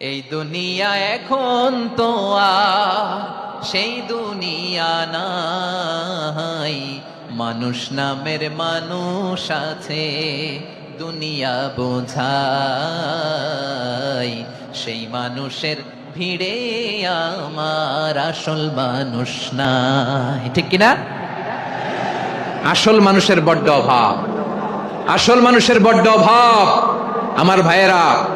এই দুনিয়া এখন তো সেই দুনিয়া নাই। মানুষ নামের মানুষ আছে, দুনিয়া বোঝাই। সেই মানুষের ভিড়ে আমার আসল মানুষ নাই। ঠিক কিনা? আসল মানুষের বড্ড অভাব। আসল মানুষের বড্ড অভাব। আমার ভাইয়েরা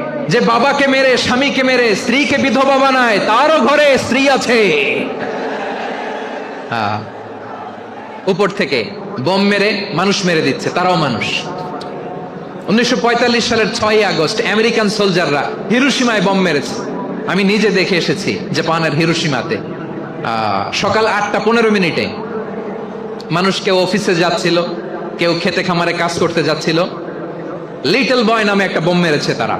যে বাবাকে মেরে, স্বামীকে মেরে, স্ত্রীকে বিধবা বানায়, তারও ঘরে স্ত্রী আছে। হ্যাঁ। উপর থেকে বোম মেরে মানুষ মেরে দিচ্ছে, তারাও মানুষ। উনিশশো পঁয়তাল্লিশ সালের ছয় আগস্ট, আমেরিকান সোলজাররা হিরোসীমায় বম মেরেছে। আমি নিজে দেখে এসেছি জাপানের হিরোসীমাতে সকাল আটটা পনেরো মিনিটে। মানুষ কেউ অফিসে যাচ্ছিল, কেউ খেতে খামারে কাজ করতে যাচ্ছিল। লিটল বয় নামে একটা বোম মেরেছে তারা।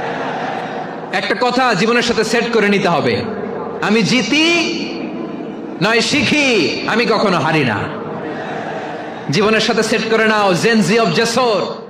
একটা কথা জীবনের সাথে সেট করে নিতে হবে। আমি জিতি, নয় শিখি, আমি কখনো হারি না। জীবনের সাথে সেট করে নাও জেনজি অব জেসর